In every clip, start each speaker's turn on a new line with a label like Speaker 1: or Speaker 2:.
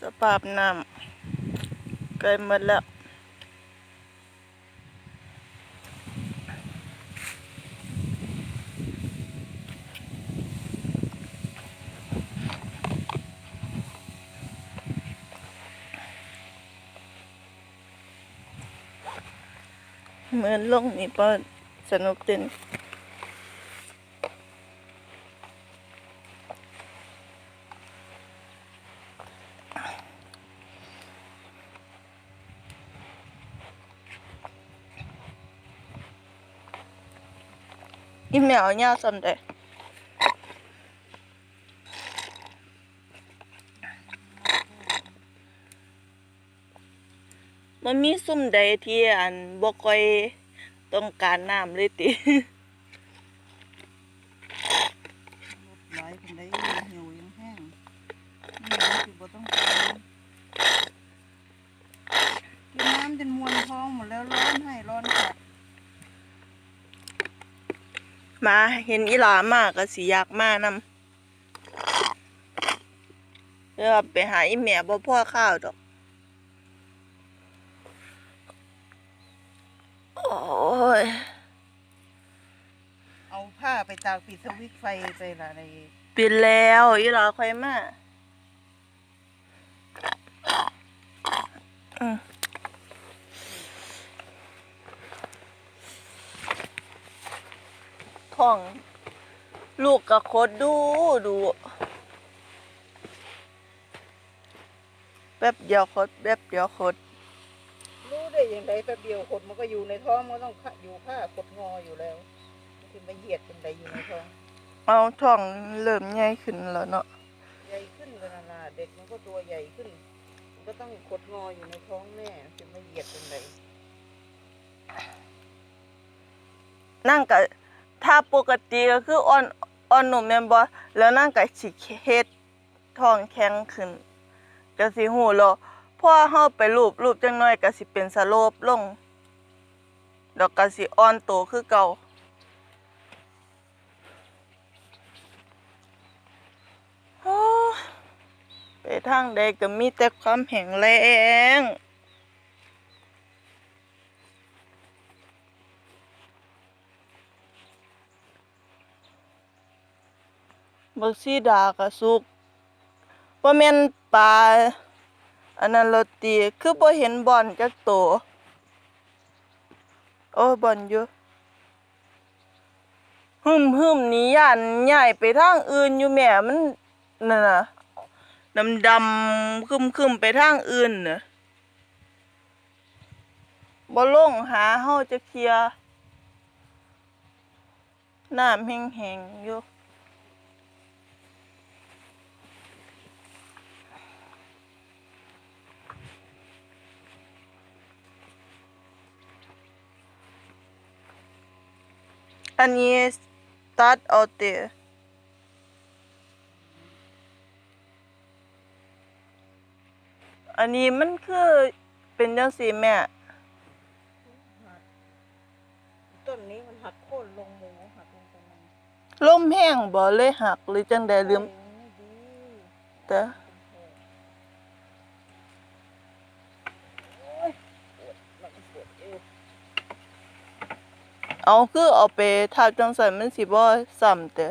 Speaker 1: สภาพน้ำใกล้หมดแล้วเหมือนลงนี่ก็สนุกเต้น อีแมวเนี่ยสำเร็จมันมีซุ่มใดที่อันบ่ค่อยต้องการน้ำเลยติ
Speaker 2: หลายคนได้เหี่ยวยังแห้งนี่นะคือบ่ต้องการกินน้ำจนมวนท้องหมดแล้วร้อนให้ร้อนจัด
Speaker 1: มาเห็นอีหลามากก็สิอยากมานำเดี๋ยวไปหาอีแม่บ่พ่อข้าวดอกโอ้ย
Speaker 2: เอาผ้าไปตากปิดสวิตช์ไฟไปละอะไร
Speaker 1: ปิดแล้วอีหลาค่อยมาอืม ท้อง ลูกก็โคตรดูดูแป๊บเดียวโคตรแป๊บเดียวโคตร
Speaker 2: รู้ได้อย่างไรแป๊บเดียวขดมันก็อยู่ในท้องมันก็ต้องขะอยู่ผ้าขดงออยู่แล้วมันคือมาเหยียดเป็นไรอยู่ในท้อง
Speaker 1: เอาท้องเริ่มใหญ่ขึ้นแล้วเนาะ
Speaker 2: ใหญ่ขึ้นกันนานาเด็กมันก็ตัวใหญ่ขึ้นมันก็ต้องขดงออยู่ในท้องแม่จะมาเหยียดเป็นไร
Speaker 1: นั่งก็ ถ้าปกติก็คืออ่อนอ่อนหนุ่มแม่นบ่แล้วนั่งก็สิเฮ็ดท้องแข็งขึ้นก็สิฮู้แล้วพอเฮาไปรูปรูปจังน้อยก็สิเป็นสโลปลงแล้วก็สิอ่อนโตคือเก่าโอ้ไปทางใดก็มีแต่ความแข็งแรง บักซีดากระสุกว่าแม่นปลาอันนั้นโรตีคือบ่เห็นบอนจักโตวโอ้บอนอยู่หึมหึมนี่ย่านใหญ่ไปทางอื่นอยู่แม่มันนั่นน่ะดำดำคึมคึมไปทางอื่นน่ะบ่ลงหาเฮาจะเคลียน้ำแห้งๆอยู่ อันนี้ตัดเอาเตะอันนี้มันคือเป็นจังซี่แม่
Speaker 2: ต้นนี้มันหักโค่นลงหมูหักลงตรงนั้น
Speaker 1: ลมแห้งบ่เลยหักหรือจังใดลืม
Speaker 2: โอ้ยไม่ดี
Speaker 1: แต่
Speaker 2: โอ้ยปวดหลังปวดเอว
Speaker 1: เอาคือเอาไปทับจังซั่นมันสิบ่ซ้ำแต่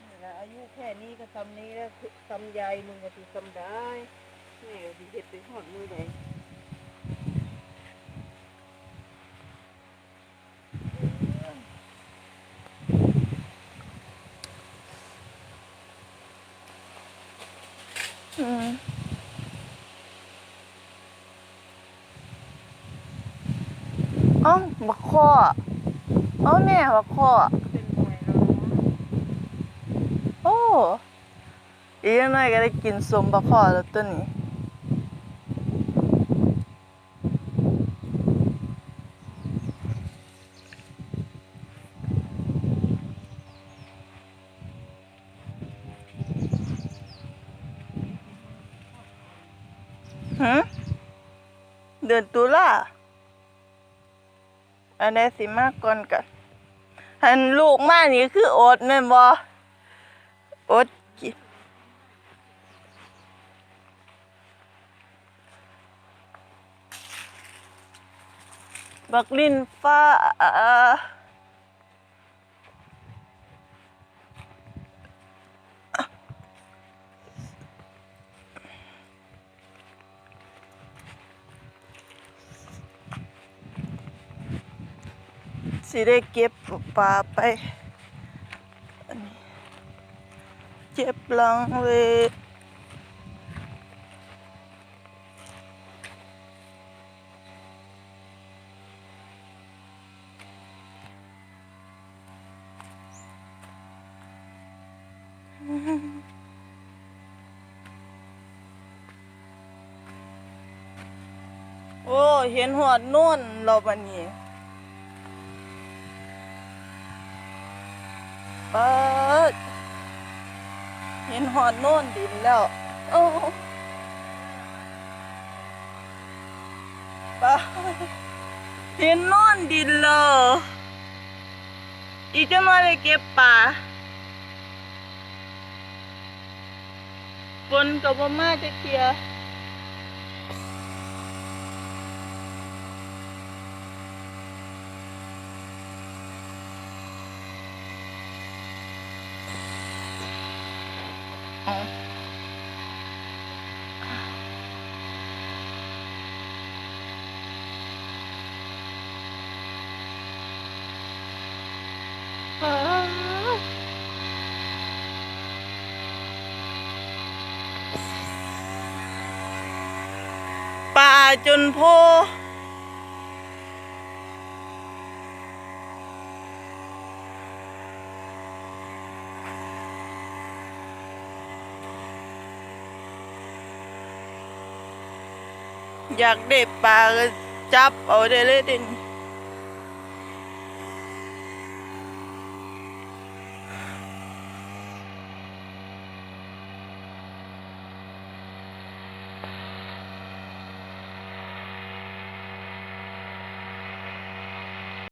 Speaker 2: นี่แหละอายุแค่นี้ก็ทำนี้แล้วคือทำยายมึงก็ตีทำได้แม่ดีเห็ดไปหอดมือไหน
Speaker 1: อืม อ้าบักข้อเอ้าแม่บักข้อ
Speaker 2: เป็นหน่วยแล้วเนาะ
Speaker 1: โอ้อีกอย่างน้อยก็ได้กินสมบักข้อแล้วตัวนี้หืมเดือนตุลา อันใดสิมากก่อนกันฮันลูกมานี่คืออดแม่นบออดกินบักลินฟ้า สิได้เก็บปลาไปนนเจ็บหลังเลยโอ้ เห็นหอดนุ่นเราบันนี้ เปิดเห็นหอดนุ่นดินแล้ว โอ้ปเห็นนอนดินเลยอีจะมาเลยเก็บปลาฝนกับว่ามาจะเคลียร์ ป่าจนโพ อยากได้ปลาก็จับเอาได้เลยดิน